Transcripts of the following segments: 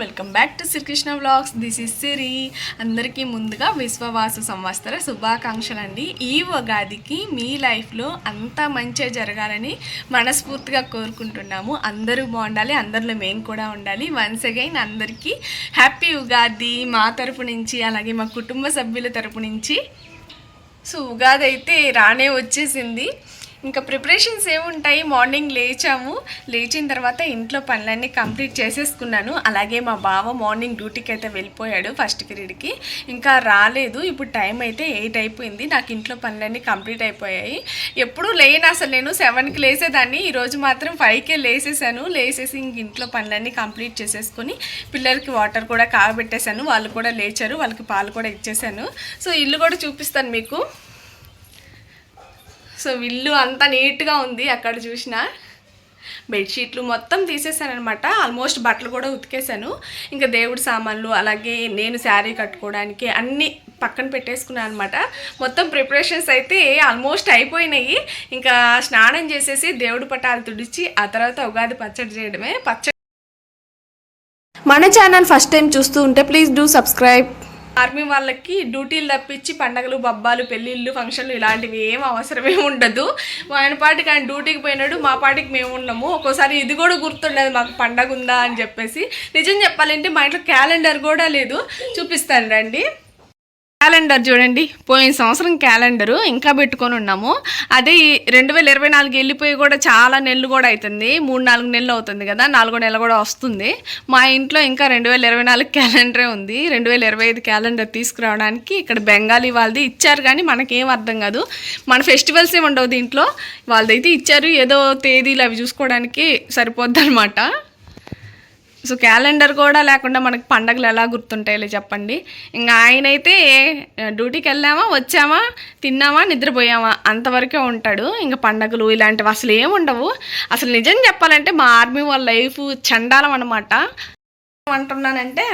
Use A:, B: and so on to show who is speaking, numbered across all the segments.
A: Welcome back to Srikrishna vlogs. This is Siri అందరికీ ముందుగా విశ్వవాస సంవత్సర శుభాకాంక్షలు అండి ఈ ఉగాదికి మీ లైఫ్లో అంతా మంచిగా జరగాలని మనస్ఫూర్తిగా కోరుకుంటున్నాము. అందరూ బాగుండాలి అందరిలో మేము కూడా ఉండాలి. వన్స్ అగైన్ అందరికీ హ్యాపీ ఉగాది మా తరపు నుంచి అలాగే మా కుటుంబ సభ్యుల తరపు నుంచి. సో ఉగాది అయితే రానే వచ్చేసింది. ఇంకా ప్రిపరేషన్స్ ఏముంటాయి? మార్నింగ్ లేచాము. లేచిన తర్వాత ఇంట్లో పనులన్నీ కంప్లీట్ చేసేసుకున్నాను. అలాగే మా బావ మార్నింగ్ డ్యూటీకి అయితే వెళ్ళిపోయాడు ఫస్ట్ పీరియడ్కి. ఇంకా రాలేదు. ఇప్పుడు టైం అయితే ఎయిట్ అయిపోయింది. నాకు ఇంట్లో పనులన్నీ కంప్లీట్ అయిపోయాయి. ఎప్పుడూ లేను అసలు నేను. సెవెన్కి లేసేదాన్ని. ఈరోజు మాత్రం ఫైవ్కే లేసేసాను. లేసేసి ఇంక ఇంట్లో పనులన్నీ కంప్లీట్ చేసేసుకొని పిల్లలకి వాటర్ కూడా కాగబెట్టేశాను. వాళ్ళు కూడా లేచారు. వాళ్ళకి పాలు కూడా ఇచ్చేసాను. సో ఇల్లు కూడా చూపిస్తాను మీకు. సో ఇల్లు అంతా నీట్గా ఉంది అక్కడ చూసిన. బెడ్షీట్లు మొత్తం తీసేసాను ఆల్మోస్ట్ బట్టలు కూడా ఉతికేసాను ఇంకా దేవుడి సామాన్లు అలాగే నేను శారీ కట్టుకోవడానికి అన్నీ పక్కన పెట్టేసుకున్నాను అనమాట మొత్తం ప్రిపరేషన్స్ అయితే ఆల్మోస్ట్ అయిపోయినాయి. ఇంకా స్నానం చేసేసి దేవుడి పటాలు తుడిచి ఆ తర్వాత ఉగాది పచ్చడి చేయడమే. పచ్చడి మన ఛానల్ ఫస్ట్ టైం చూస్తూ ఉంటే ప్లీజ్ డూ సబ్స్క్రైబ్. ఆర్మీ వాళ్ళకి డ్యూటీలు తప్పించి పండగలు బబ్బాలు పెళ్ళిళ్ళు ఫంక్షన్లు ఇలాంటివి ఏం అవసరమే ఉండదు. ఆయన పాటికి ఆయన డ్యూటీకి పోయినాడు మా పాటికి మేము ఉన్నాము. ఒక్కోసారి ఇది కూడా గుర్తుండదు మాకు పండగ ఉందా అని చెప్పేసి. నిజం చెప్పాలంటే మా ఇంట్లో క్యాలెండర్ కూడా లేదు. చూపిస్తాను రండి. క్యాలెండర్ చూడండి. పోయిన సంవత్సరం క్యాలెండరు ఇంకా పెట్టుకొని ఉన్నాము. అదే రెండు వేల ఇరవై నాలుగు వెళ్ళిపోయి కూడా చాలా నెలలు కూడా అవుతుంది మూడు నాలుగు నెలలు అవుతుంది కదా నాలుగో నెల కూడా వస్తుంది. మా ఇంట్లో ఇంకా రెండు వేల ఇరవై నాలుగు క్యాలెండరే ఉంది. రెండు వేల ఇరవై ఐదు క్యాలెండర్ తీసుకురావడానికి ఇక్కడ బెంగాలీ వాళ్ళది ఇచ్చారు కానీ మనకేం అర్థం కాదు. మన ఫెస్టివల్స్ ఏమి ఉండవు దీంట్లో. వాళ్ళదైతే ఇచ్చారు. ఏదో తేదీలు అవి చూసుకోవడానికి సరిపోద్ది అనమాట సో క్యాలెండర్ కూడా లేకుండా మనకి పండగలు ఎలా గుర్తుంటాయో చెప్పండి. ఇంకా ఆయన అయితే డ్యూటీకి వెళ్ళామా? వచ్చామా? తిన్నామా? నిద్రపోయామా? అంతవరకే ఉంటాడు. ఇంకా పండగలు ఇలాంటివి అసలు ఏమి ఉండవు. అసలు నిజం చెప్పాలంటే మా ఆర్మీ వాళ్ళ లైఫ్ చండాలం అనమాట ఏమంటున్నానంటే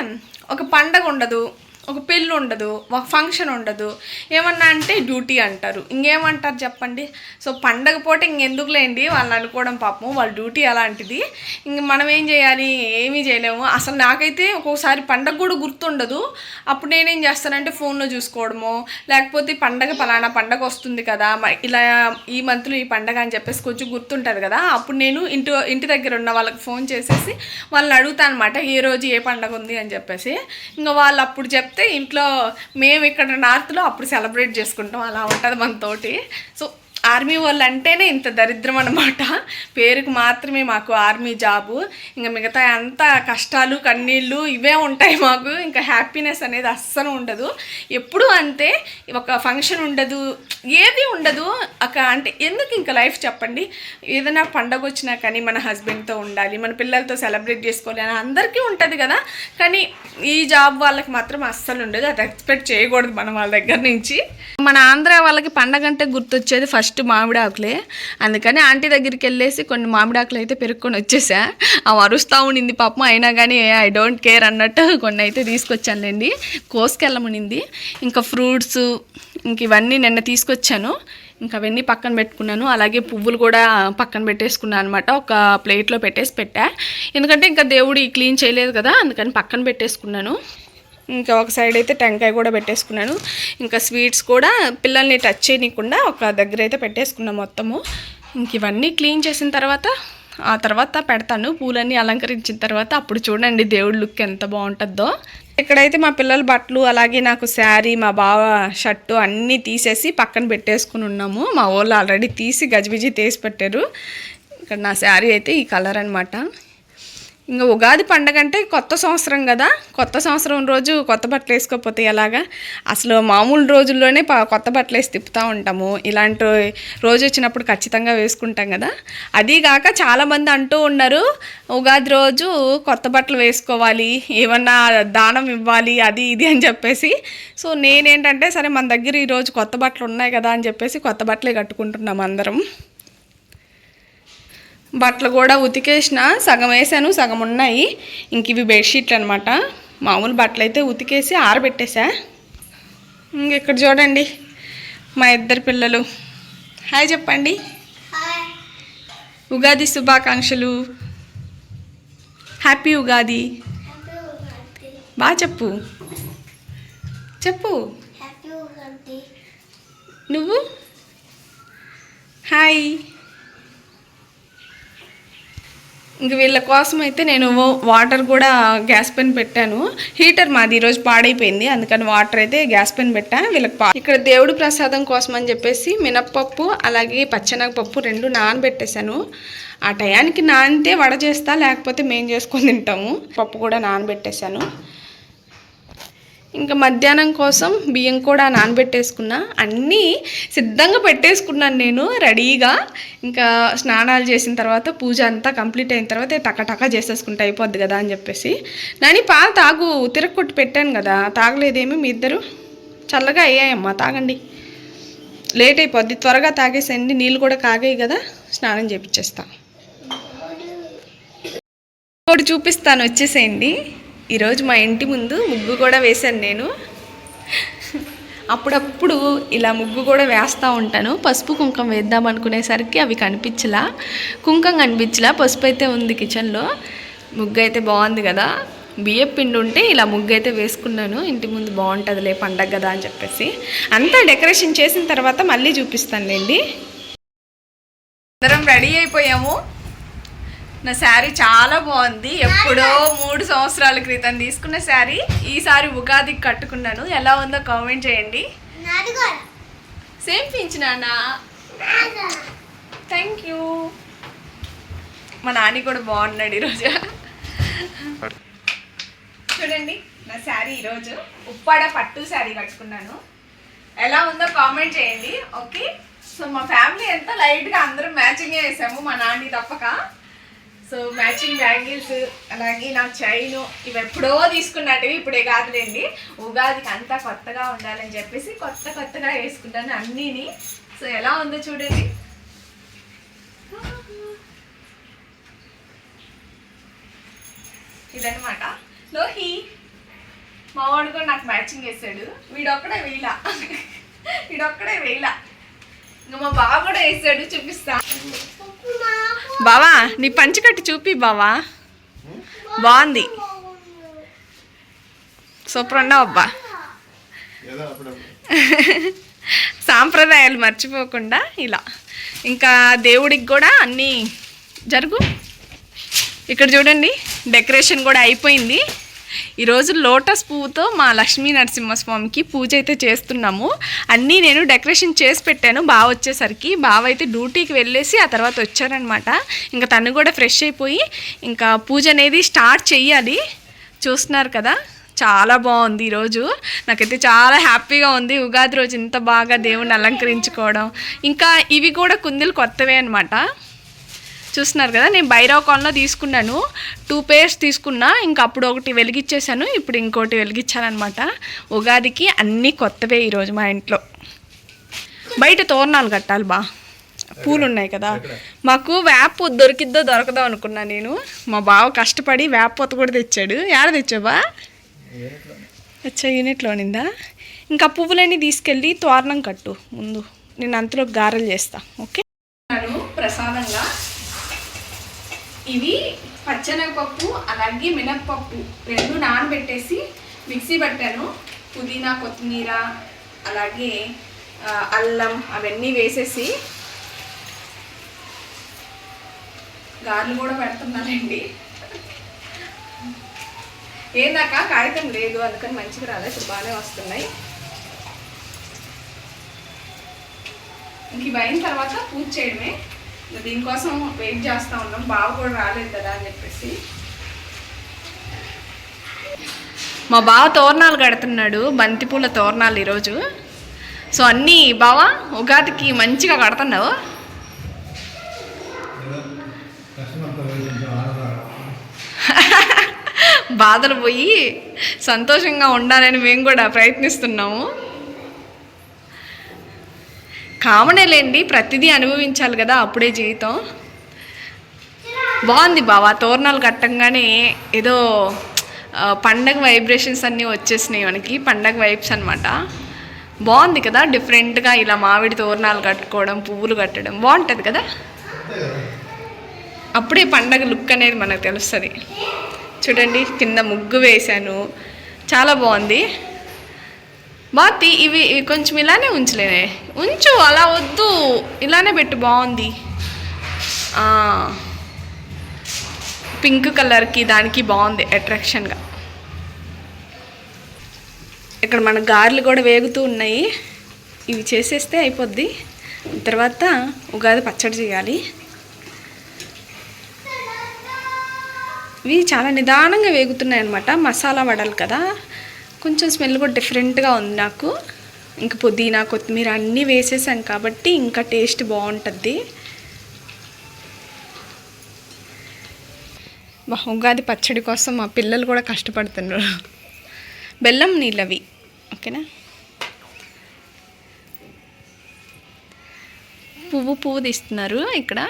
A: ఒక పండగ ఉండదు. ఒక పెళ్ళి ఉండదు ఒక ఫంక్షన్ ఉండదు. ఏమన్నా అంటే డ్యూటీ అంటారు. ఇంకేమంటారు చెప్పండి? సో పండగ పూట ఇంకెందుకులేండి వాళ్ళు అనుకోవడం పాపం వాళ్ళ డ్యూటీ అలాంటిది. ఇంక మనం ఏం చేయాలి? ఏమీ చేయలేము. అసలు నాకైతే ఒక్కోసారి పండగ కూడా గుర్తుండదు. అప్పుడు నేనేం చేస్తానంటే ఫోన్లో చూసుకోవడము. లేకపోతే పండగ పలానా పండగ వస్తుంది కదా ఇలా ఈ మంత్లో ఈ పండగ అని చెప్పేసి కొంచెం గుర్తుంటుంది కదా. అప్పుడు నేను ఇంటి ఇంటి దగ్గర ఉన్న వాళ్ళకి ఫోన్ చేసేసి వాళ్ళని అడుగుతాను అనమాట ఏ రోజు ఏ పండగ ఉంది అని చెప్పేసి. ఇంకా వాళ్ళు అప్పుడు చెప్తే ఇంట్లో మేము ఇక్కడ నార్త్లో అప్పుడు సెలబ్రేట్ చేసుకుంటాం. అలా ఉంటుంది మనతోటి. సో ఆర్మీ వాళ్ళు అంటేనే ఇంత దరిద్రం అనమాట పేరుకు మాత్రమే మాకు ఆర్మీ జాబు. ఇంకా మిగతా అంతా కష్టాలు కన్నీళ్ళు ఇవే ఉంటాయి మాకు. ఇంకా హ్యాపీనెస్ అనేది అస్సలు ఉండదు. ఎప్పుడు అంతే ఒక ఫంక్షన్ ఉండదు ఏది ఉండదు. ఒక అంటే ఎందుకు ఇంకా లైఫ్ చెప్పండి? ఏదైనా పండగ వచ్చినా కానీ మన హస్బెండ్తో ఉండాలి మన పిల్లలతో సెలబ్రేట్ చేసుకోవాలి అని అందరికీ ఉంటుంది కదా. కానీ ఈ జాబ్ వాళ్ళకి మాత్రం అస్సలు ఉండదు. అది ఎక్స్పెక్ట్ చేయకూడదు మనం వాళ్ళ దగ్గర నుంచి. మన ఆంధ్ర వాళ్ళకి పండగ అంటే గుర్తొచ్చేది ఫస్ట్ మామిడాకులే. అందుకని ఆంటీ దగ్గరికి వెళ్ళేసి కొన్ని మామిడాకులు అయితే పెరుక్కొని వచ్చేసా. అవి అరుస్తూ ఉండింది పాపం అయినా కానీ ఐ డోంట్ కేర్ అన్నట్టు కొన్ని అయితే తీసుకొచ్చానులేండి. కోసుకెళ్ళమునింది. ఇంకా ఫ్రూట్స్ ఇంక ఇవన్నీ నిన్న తీసుకొచ్చాను. ఇంకా అవన్నీ పక్కన పెట్టుకున్నాను. అలాగే పువ్వులు కూడా పక్కన పెట్టేసుకున్నాను అనమాట ఒక ప్లేట్లో పెట్టేసి పెట్టా. ఎందుకంటే ఇంకా దేవుడి క్లీన్ చేయలేదు కదా అందుకని పక్కన పెట్టేసుకున్నాను. ఇంకా ఒక సైడ్ అయితే టెంకాయ కూడా పెట్టేసుకున్నాను. ఇంకా స్వీట్స్ కూడా పిల్లల్ని టచ్ చేయకుండా ఒక దగ్గర అయితే పెట్టేసుకున్నాను మొత్తము. ఇంక ఇవన్నీ క్లీన్ చేసిన తర్వాత ఆ తర్వాత పెడతాను. పూలన్నీ అలంకరించిన తర్వాత అప్పుడు చూడండి దేవుడి లుక్ ఎంత బాగుంటుందో. ఇక్కడైతే మా పిల్లల బట్టలు అలాగే నాకు శారీ మా బావ షర్టు అన్నీ తీసేసి పక్కన పెట్టేసుకుని ఉన్నాము. మా వాళ్ళు ఆల్రెడీ తీసి గజిబిజి తీసి పెట్టారు. ఇక్కడ నా శారీ అయితే ఈ కలర్ అనమాట ఇంకా ఉగాది పండగ అంటే కొత్త సంవత్సరం కదా కొత్త సంవత్సరం రోజు కొత్త బట్టలు వేసుకోకపోతే ఎలాగా? అసలు మామూలు రోజుల్లోనే కొత్త బట్టలు వేసి తిప్పుతూ ఉంటాము. ఇలాంటి రోజు వచ్చినప్పుడు ఖచ్చితంగా వేసుకుంటాం కదా అది కాక చాలామంది అంటూ ఉన్నారు ఉగాది రోజు కొత్త బట్టలు వేసుకోవాలి ఏమన్నా దానం ఇవ్వాలి అది ఇది అని చెప్పేసి. సో నేనేంటంటే సరే మన దగ్గర ఈరోజు కొత్త బట్టలు ఉన్నాయి కదా అని చెప్పేసి కొత్త బట్టలే కట్టుకుంటున్నాం అందరం. బట్టలు కూడా ఉతికేసిన సగం వేసాను సగం ఉన్నాయి. ఇంక ఇవి బెడ్షీట్లు అనమాట మామూలు బట్టలు అయితే ఉతికేసి ఆరబెట్టేసా. ఇంక ఇక్కడ చూడండి మా ఇద్దరు పిల్లలు. హాయ్ చెప్పండి. ఉగాది శుభాకాంక్షలు. హ్యాపీ ఉగాది. బాగా చెప్పు. చెప్పు. నువ్వు? హాయ్. ఇంక వీళ్ళ కోసం అయితే నేను వాటర్ కూడా గ్యాస్ పెన్ పెట్టాను. హీటర్ మాది ఈరోజు పాడైపోయింది. అందుకని వాటర్ అయితే గ్యాస్ పెన్ పెట్టా. వీళ్ళకి పా ఇక్కడ దేవుడు ప్రసాదం కోసం అని చెప్పేసి మినప్పప్పు అలాగే పచ్చనగపప్పు రెండు నానబెట్టేశాను. ఆ టయానికి నానితే వడ చేస్తా లేకపోతే మేము చేసుకొని తింటాము. పప్పు కూడా నానబెట్టేశాను. ఇంకా మధ్యాహ్నం కోసం బియ్యం కూడా నానబెట్టేసుకున్నా. అన్నీ సిద్ధంగా పెట్టేసుకున్నాను నేను రెడీగా. ఇంకా స్నానాలు చేసిన తర్వాత పూజ అంతా కంప్లీట్ అయిన తర్వాత టక చేసేసుకుంటే అయిపోద్ది కదా అని చెప్పేసి. నాని పాలు తాగు తిరగొట్టి పెట్టాను కదా తాగలేదేమి మీ ఇద్దరు? చల్లగా అయ్యాయమ్మా తాగండి. లేట్ అయిపోద్ది త్వరగా తాగేసేయండి నీళ్ళు కూడా కాగాయి కదా స్నానం చేపించేస్తాను ఒకటి చూపిస్తాను వచ్చేసేయండి. ఈరోజు మా ఇంటి ముందు ముగ్గు కూడా వేశాను నేను. అప్పుడప్పుడు ఇలా ముగ్గు కూడా వేస్తూ ఉంటాను. పసుపు కుంకం వేద్దాం అనుకునేసరికి అవి కనిపించలా. కుంకం కనిపించలా పసుపు అయితే ఉంది కిచెన్లో. ముగ్గు అయితే బాగుంది కదా. బియ్యం పిండి ఉంటే ఇలా ముగ్గు అయితే వేసుకున్నాను. ఇంటి ముందు బాగుంటుందిలే పండగ కదా అని చెప్పేసి. అంతా డెకరేషన్ చేసిన తర్వాత మళ్ళీ చూపిస్తానులేండి. అందరం రెడీ అయిపోయాము. నా శారీ చాలా బాగుంది. ఎప్పుడో మూడు సంవత్సరాల క్రితం తీసుకున్న శారీ. ఈసారి ఉగాదికి కట్టుకున్నాను. ఎలా ఉందో కామెంట్ చేయండి. సేమ్ పించ్ నాన్న. థ్యాంక్ యూ మా నాని కూడా బాగున్నాడు ఈరోజు. చూడండి నా శారీ ఈరోజు ఉప్పాడ పట్టు శారీ కట్టుకున్నాను. ఎలా ఉందో కామెంట్ చేయండి. ఓకే సో మా ఫ్యామిలీ అంతా లైట్గా అందరం మ్యాచింగే వేసాము మా నాన్ని తప్పక. సో మ్యాచింగ్ బ్యాంగిల్స్ అలాగే నా చైన్ ఇవి ఎప్పుడో తీసుకున్నట్టువి ఇప్పుడే కాదులేండి. ఉగాదికి అంతా కొత్తగా ఉండాలని చెప్పేసి కొత్త కొత్తగా వేసుకుంటాను అన్నీని. సో ఎలా ఉందో చూడండి. ఇదనమాట లోహి. మా వాడు కూడా నాకు మ్యాచింగ్ వేసాడు వీడొక్కడే వేయలా. వీడొక్కడే వేయలా. ఇంకా మా బావ కూడా వేసాడు చూపిస్తా. బావా నీ పంచకట్టు చూపి బావా. బాగుంది. సూపర్ ఉండవు అబ్బా. సాంప్రదాయాలు మర్చిపోకుండా ఇలా. ఇంకా దేవుడికి కూడా అన్నీ జరుగు. ఇక్కడ చూడండి డెకరేషన్ కూడా అయిపోయింది. ఈరోజు లోటస్ పువ్వుతో మా లక్ష్మీ నరసింహస్వామికి పూజ అయితే చేస్తున్నాము. అన్నీ నేను డెకరేషన్ చేసి పెట్టాను. బావ వచ్చేసరికి బావ అయితే డ్యూటీకి వెళ్ళేసి ఆ తర్వాత వచ్చారనమాట. ఇంకా తను కూడా ఫ్రెష్ అయిపోయి ఇంకా పూజ అనేది స్టార్ట్ చెయ్యాలి. చూస్తున్నారు కదా? చాలా బాగుంది ఈరోజు నాకైతే చాలా హ్యాపీగా ఉంది. ఉగాది రోజు ఇంత బాగా దేవుణ్ణి అలంకరించుకోవడం. ఇంకా ఇవి కూడా కుందులు కొత్తవే అనమాట చూస్తున్నారు కదా నేను బైరాకాన్లో తీసుకున్నాను. టూ పేర్స్ తీసుకున్నా ఇంకా అప్పుడు ఒకటి వెలిగించేశాను ఇప్పుడు ఇంకోటి వెలిగించానమాట ఉగాదికి అన్నీ కొత్తవే ఈరోజు మా ఇంట్లో. బయట తోరణాలు కట్టాలి బా. పూలు ఉన్నాయి కదా మాకు వేప దొరికిద్దో దొరకదో అనుకున్నా నేను. మా బావ కష్టపడి వేప పొత్త కూడా తెచ్చాడు. యాడ తెచ్చావా వచ్చా యూనిట్లో నిందా? ఇంకా పువ్వులన్నీ తీసుకెళ్ళి తోరణం కట్టు ముందు. నేను అంతలో గారెలు చేస్తా. ఓకే? ప్రసాదంగా ఇవి పచ్చనగపప్పు అలాగే మినప్పప్పు. రెండు నానబెట్టేసి మిక్సీ పట్టాను. పుదీనా కొత్తిమీర అలాగే అల్లం అవన్నీ వేసేసి గారెలు కూడా పెడుతున్నానండి. ఏందాక కాగితం లేదు అందుకని మంచిగా రాలేదు ఇప్పుడు బాగానే వస్తున్నాయి. ఇంక ఇవి అయిన తర్వాత పూజ చేయడమే. దీనికోసం వెయిట్ చేస్తూ ఉన్నాం. బావ కూడా రాలేదు కదా అని చెప్పేసి. మా బావ తోరణాలు కడుతున్నాడు బంతిపూల తోరణాలు ఈరోజు. సో అన్నీ బావ ఉగాదికి మంచిగా కడుతున్నావు? బాధలు పోయి సంతోషంగా ఉండాలని మేము కూడా ప్రయత్నిస్తున్నాము. కామనేలేండి ప్రతిదీ అనుభవించాలి కదా అప్పుడే జీవితం. బాగుంది బావా తోరణాలు కట్టంగానే ఏదో పండగ వైబ్రేషన్స్ అన్నీ వచ్చేసినాయి మనకి పండగ వైబ్స్ అనమాట బాగుంది కదా డిఫరెంట్గా ఇలా మామిడి తోరణాలు కట్టుకోవడం పువ్వులు కట్టడం బాగుంటుంది కదా
B: కదా?
A: అప్పుడే పండగ లుక్ అనేది మనకు తెలుస్తుంది. చూడండి కింద ముగ్గు వేశాను చాలా బాగుంది. బాతి ఇవి ఇవి కొంచెం ఇలానే ఉంచలేనే ఉంచు అలా వద్దు. ఇలానే పెట్టు బాగుంది. పింక్ కలర్కి దానికి బాగుంది అట్రాక్షన్గా ఇక్కడ మన గారెలు కూడా వేగుతూ ఉన్నాయి. ఇవి చేసేస్తే అయిపోద్ది. తర్వాత ఉగాది పచ్చడి చేయాలి. ఇవి చాలా నిదానంగా వేగుతున్నాయి అనమాట మసాలా వడలు కదా. కొంచెం స్మెల్ కూడా డిఫరెంట్గా ఉంది నాకు. ఇంకా పుదీనా కొత్తిమీర అన్నీ వేసేసాం కాబట్టి ఇంకా టేస్ట్ బాగుంటుంది. ఉగాది పచ్చడి కోసం మా పిల్లలు కూడా కష్టపడుతున్నారు. బెల్లం నీళ్ళవి ఓకేనా? పువ్వు పువ్వు తీస్తున్నారు ఇక్కడ.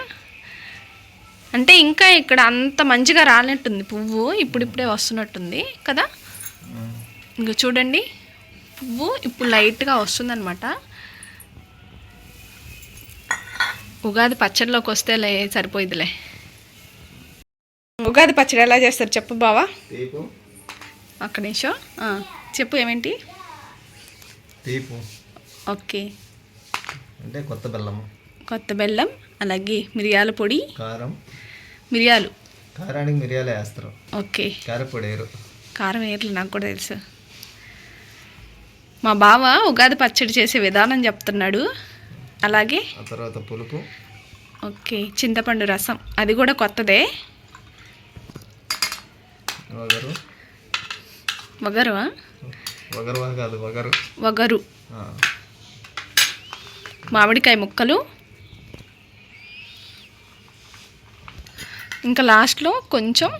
A: అంటే ఇంకా ఇక్కడ అంత మంచిగా రానట్టుంది పువ్వు ఇప్పుడిప్పుడే వస్తున్నట్టుంది కదా? ఇంక చూడండి పువ్వు ఇప్పుడు లైట్గా వస్తుందన్నమాట. ఉగాది పచ్చడిలోకి వస్తే లే సరిపోయిద్దిలే. ఉగాది పచ్చడి ఎలా చేస్తారు చెప్పు బావా? ఒక్క నిమిషం. ఆ, చెప్పు ఏమేంటి?
B: తీపు.
A: ఓకే.
B: అంటే కొత్త బెల్లము.
A: కొత్త బెల్లం అలాగే మిరియాల పొడి.
B: కారం.
A: మిరియాలు.
B: కారానికి మిరియాలు వేస్తారు.
A: ఓకే.
B: కారపొడి వేరు
A: కారం వేయట్లేదు నాకు కూడా తెలుసు. మా బావ ఉగాది పచ్చడి చేసే విధానం చెప్తున్నాడు. అలాగే
B: తర్వాత పులుపు.
A: ఓకే చింతపండు రసం. అది కూడా కొత్తదే.
B: వగరు.
A: వగరు
B: వగరు కాదు వగరు.
A: వగరు.
B: ఆ,
A: మామిడికాయ ముక్కలు. ఇంకా లాస్ట్లో కొంచెం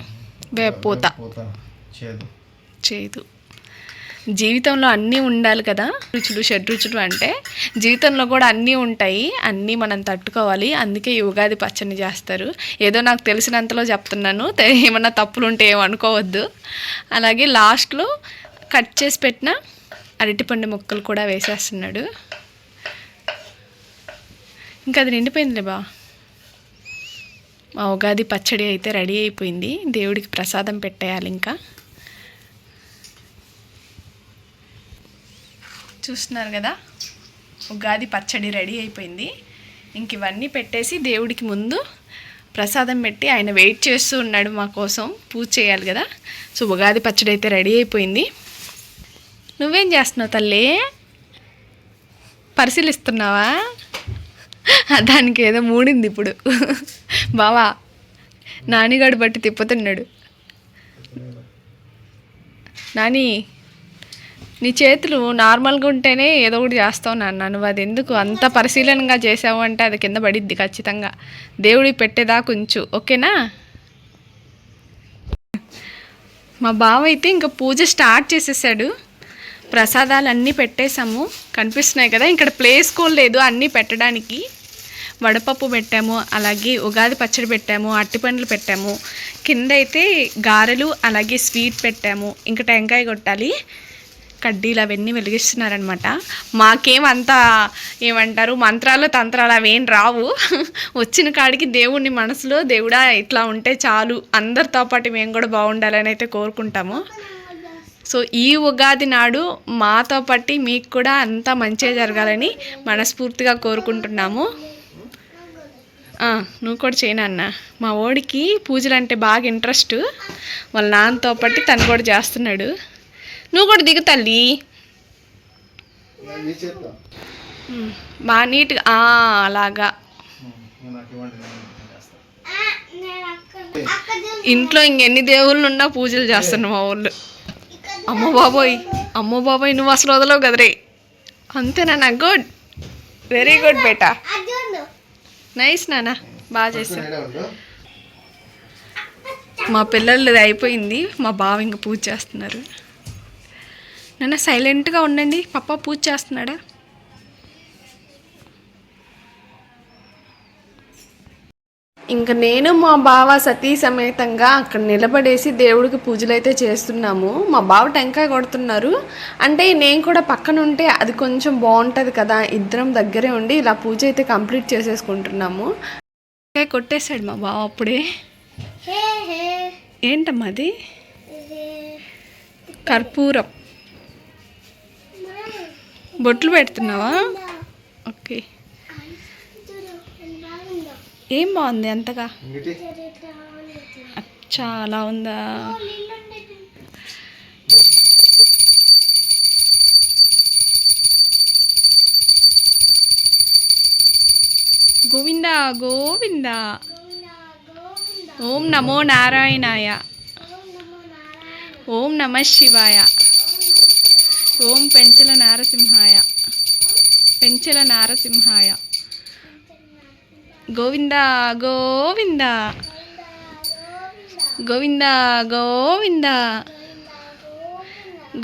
A: వేపూత.
B: పూత చేదు.
A: చేదు. జీవితంలో అన్నీ ఉండాలి కదా. రుచులు షడ్రుచులు అంటే జీవితంలో కూడా అన్నీ ఉంటాయి. అన్నీ మనం తట్టుకోవాలి. అందుకే ఈ ఉగాది పచ్చడి చేస్తారు. ఏదో నాకు తెలిసినంతలో చెప్తున్నాను. ఏమన్నా తప్పులు ఉంటే ఏమనుకోవద్దు అలాగే లాస్ట్లో కట్ చేసి పెట్టిన అరటిపండు ముక్కలు కూడా వేసేస్తున్నాడు. ఇంకా అది నిండిపోయిందిలే బా. మా ఉగాది పచ్చడి అయితే రెడీ అయిపోయింది. దేవుడికి ప్రసాదం పెట్టేయాలి ఇంకా. చూస్తున్నారు కదా? ఉగాది పచ్చడి రెడీ అయిపోయింది. ఇంక ఇవన్నీ పెట్టేసి దేవుడికి ముందు ప్రసాదం పెట్టి ఆయన వెయిట్ చేస్తూ ఉన్నాడు మా కోసం. పూజ చేయాలి కదా? సో ఉగాది పచ్చడి అయితే రెడీ అయిపోయింది. నువ్వేం చేస్తున్నావు తల్లి? పరిశీలిస్తున్నావా? దానికి ఏదో మూడింది ఇప్పుడు. బావా నానిగాడు బట్టి తిప్పుతున్నాడు. నాని నీ చేతులు నార్మల్గా ఉంటేనే ఏదో ఒకటి చేస్తావు నాన్న. నువ్వు అది ఎందుకు అంత పరిశీలనగా చేసావు అంటే అది కింద పడిద్ది ఖచ్చితంగా. దేవుడి పెట్టేదా కొంచెం. ఓకేనా? మా బావ అయితే ఇంకా పూజ స్టార్ట్ చేసేసాడు. ప్రసాదాలు అన్నీ పెట్టేశాము. కనిపిస్తున్నాయి కదా ఇక్కడ ప్లేస్ కూడా లేదు అన్నీ పెట్టడానికి. వడపప్పు పెట్టాము అలాగే ఉగాది పచ్చడి పెట్టాము అట్టిపండ్లు పెట్టాము. కింద అయితే గారెలు అలాగే స్వీట్ పెట్టాము. ఇంకా టెంకాయ కొట్టాలి. కడ్డీలు అవన్నీ వెలిగిస్తున్నారనమాట మాకేం అంత ఏమంటారు మంత్రాలు తంత్రాలు అవేం రావు. వచ్చిన కాడికి దేవుణ్ణి మనసులో దేవుడా ఇట్లా ఉంటే చాలు అందరితో పాటు మేము కూడా బాగుండాలని అయితే కోరుకుంటాము. సో ఈ ఉగాది నాడు మాతో పట్టి మీకు కూడా అంతా మంచిగా జరగాలని మనస్ఫూర్తిగా కోరుకుంటున్నాము. నువ్వు కూడా చేయను మా ఓడికి పూజలు అంటే బాగా ఇంట్రెస్ట్. వాళ్ళ నాన్నతో పట్టి తను కూడా చేస్తున్నాడు. నువ్వు కూడా దిగు తల్లి. బాగా నీట్గా అలాగా.
B: చేస్తాను
A: ఇంట్లో ఇంకెన్ని దేవుళ్ళు ఉన్నా పూజలు చేస్తున్నా మా ఊళ్ళో అమ్మో బాబోయ్ అమ్మో బాబోయ్ నువ్వు అసలు వదలవు కదరే. అంతేనా గుడ్. వెరీ గుడ్ బేటా. నైస్ నాన్న బాగా
B: ఉండు.
A: మా పిల్లలది అయిపోయింది మా బావ ఇంకా పూజ చేస్తున్నారు. నాన్న సైలెంట్గా ఉండండి. పప్ప పూజ చేస్తున్నాడా? ఇంకా నేను మా బావ సతీ సమేతంగా అక్కడ నిలబడేసి దేవుడికి పూజలు అయితే చేస్తున్నాము. మా బావ టెంకాయ కొడుతున్నారు. అంటే నేను కూడా పక్కన ఉంటే అది కొంచెం బాగుంటుంది కదా ఇద్దరం దగ్గరే ఉండి ఇలా పూజ అయితే కంప్లీట్ చేసేసుకుంటున్నాము. టెంకాయ కొట్టేశాడు మా బావ అప్పుడే. ఏంటమ్మా అది? కర్పూరం. బొట్లు పెడుతున్నావా ఓకే ఏం బాగుంది అంతగా. చాలా ఉందా. గోవింద గోవింద
C: గోవిందా, గోవిందా.
A: ఓం నమో నారాయణాయ
C: ఓం నమో నారాయణ.
A: ఓం నమ శివాయ
C: ఓం నమో శివాయ.
A: ఓం పెంచల నారసింహాయ పెంచల నారసింహాయ. గోవింద గోవింద గోవింద. గోవింద
C: గోవిందా,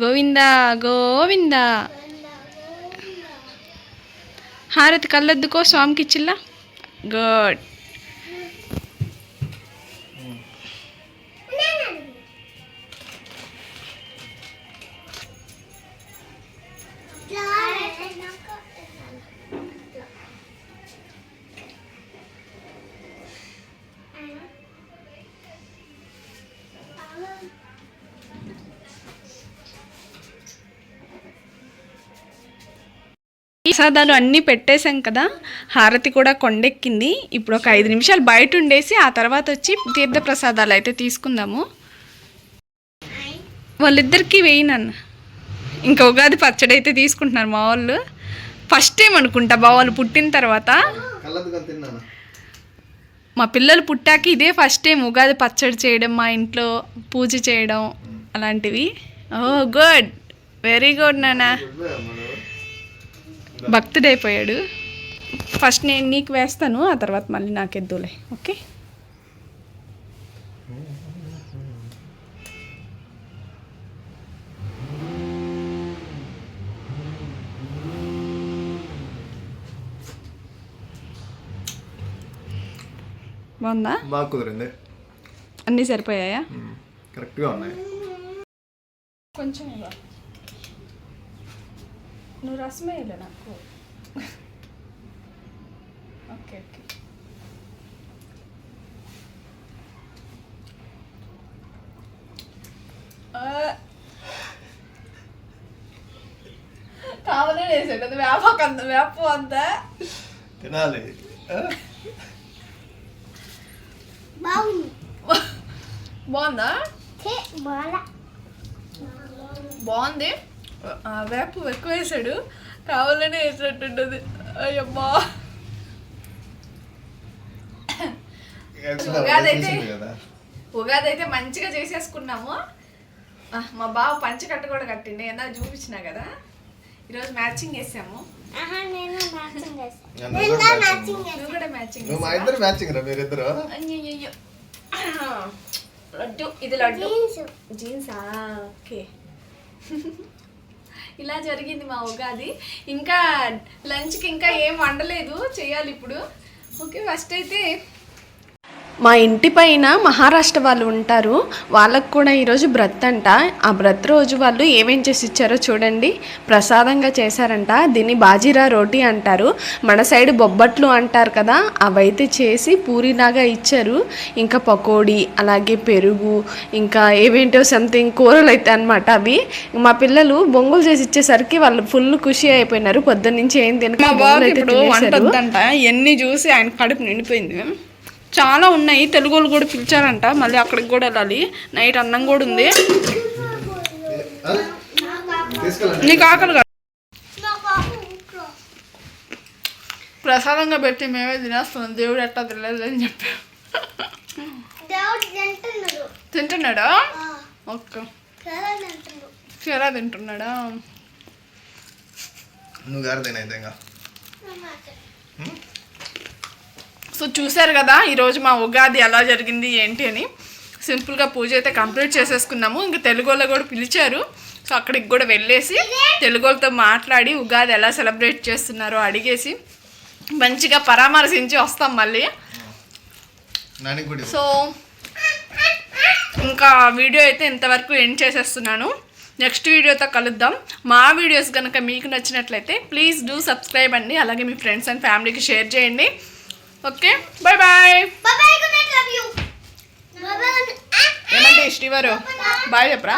A: గోవింద గోవింద. హారతి కళ్ళద్దుకో స్వామికి ఇచ్చిల్లా? గుడ్. ప్రసాదాలు అన్నీ పెట్టేశాం కదా హారతి కూడా కొండెక్కింది. ఇప్పుడు ఒక ఐదు నిమిషాలు బయట ఉండేసి ఆ తర్వాత వచ్చి తీర్థ ప్రసాదాలు అయితే తీసుకుందాము. వాళ్ళిద్దరికీ వేయినన్న ఇంకా ఉగాది పచ్చడి అయితే తీసుకుంటున్నారు మా వాళ్ళు. ఫస్ట్ టైం అనుకుంటా బా వాళ్ళు పుట్టిన తర్వాత. మా పిల్లలు పుట్టాక ఇదే ఫస్ట్ టైం ఉగాది పచ్చడి చేయడం మా ఇంట్లో పూజ చేయడం అలాంటివి. ఓ గుడ్ వెరీ గుడ్ నాన్న. భక్తుడైపోయాడు. ఫస్ట్ నేను నీకు వేస్తాను ఆ తర్వాత మళ్ళీ నాకు ఎద్దులే. ఓకే? బాగుందా?
B: బాగా కుదిరింది.
A: అన్నీ సరిపోయాయా?
B: కరెక్ట్గా ఉన్నాయి.
A: కొంచెం నువ్వు రసమే ఇలా నాకు. Okay okay. కావాలని వేసాడు. అది వేపకు అంత వేప అంతా.
B: తినాలి.
C: బాగుంది.
A: బాగుందా? బాగుంది? వేప ఎక్కువ వేసాడు కావాలని వేసినట్టుంటుంది. అయ్యమ్మా. ఉగాది అయితే-
B: తెలిసింది కదా.
A: ఉగాది అయితే మంచిగా చేసేసుకున్నాము. మా బావ పంచ కట్ట కూడా కట్టిండి. ఏదో చూపించినా కదా. ఈరోజు మ్యాచింగ్ వేసాము. లడ్డు. ఇది లడ్డు.
C: జీన్స్.
A: జీన్సా? ఓకే. ఇలా జరిగింది మా ఉగాది. ఇంకా లంచ్కి ఇంకా ఏం వండలేదు. చేయాలి ఇప్పుడు. ఓకే ఫస్ట్ అయితే మా ఇంటి పైన మహారాష్ట్ర వాళ్ళు ఉంటారు వాళ్ళకు కూడా ఈరోజు బ్రత్ అంట. ఆ బ్రత్ రోజు వాళ్ళు ఏమేం చేసి ఇచ్చారో చూడండి. ప్రసాదంగా చేశారంట. దీన్ని బాజీరా రోటీ అంటారు. మన సైడ్ బొబ్బట్లు అంటారు కదా అవైతే చేసి పూరిలాగా ఇచ్చారు. ఇంకా పకోడీ అలాగే పెరుగు ఇంకా ఏవేంటో సంథింగ్ కూరలు అయితే అనమాట అవి. మా పిల్లలు బొంగులు చేసి ఇచ్చేసరికి వాళ్ళు ఫుల్ ఖుషి అయిపోయినారు. పొద్దున్న నుంచి ఏం తినక
D: ఎన్ని చూసి ఆయన కడుపు నిండిపోయింది. చాలా ఉన్నాయి. తెలుగు వాళ్ళు కూడా పిలిచారంట. మళ్ళీ అక్కడికి కూడా వెళ్ళాలి. నైట్ అన్నం కూడా ఉంది. నీకు ఆకలి కాదు. ప్రసాదంగా పెట్టి మేమే తినేస్తున్నాం. దేవుడు ఎట్టా తెలియదు అని చెప్పి
C: దేవుడు తింటున్నాడు.
D: ఓకే. చరా తింటున్నాడా?
B: నువ్వు గారు తినైతే ఇంకా.
D: సో చూశారు కదా ఈరోజు మా ఉగాది ఎలా జరిగింది ఏంటి అని. సింపుల్గా పూజ అయితే కంప్లీట్ చేసేసుకున్నాము. ఇంకా తెలుగు వాళ్ళు కూడా పిలిచారు. సో అక్కడికి కూడా వెళ్ళేసి తెలుగు వాళ్ళతో మాట్లాడి ఉగాది ఎలా సెలబ్రేట్ చేస్తున్నారో అడిగేసి మంచిగా పరామర్శించి వస్తాం మళ్ళీ. సో ఇంకా వీడియో అయితే ఇంతవరకు ఎండ్ చేసేస్తున్నాను. నెక్స్ట్ వీడియోతో కలుద్దాం. మా వీడియోస్ కనుక మీకు నచ్చినట్లయితే ప్లీజ్ డూ సబ్స్క్రైబ్ అండి. అలాగే మీ ఫ్రెండ్స్ అండ్ ఫ్యామిలీకి షేర్ చేయండి. ఓకే బాయ్ బాయ్ ఏమంటే శ్రీవారు? బాయ్ చెప్పరా?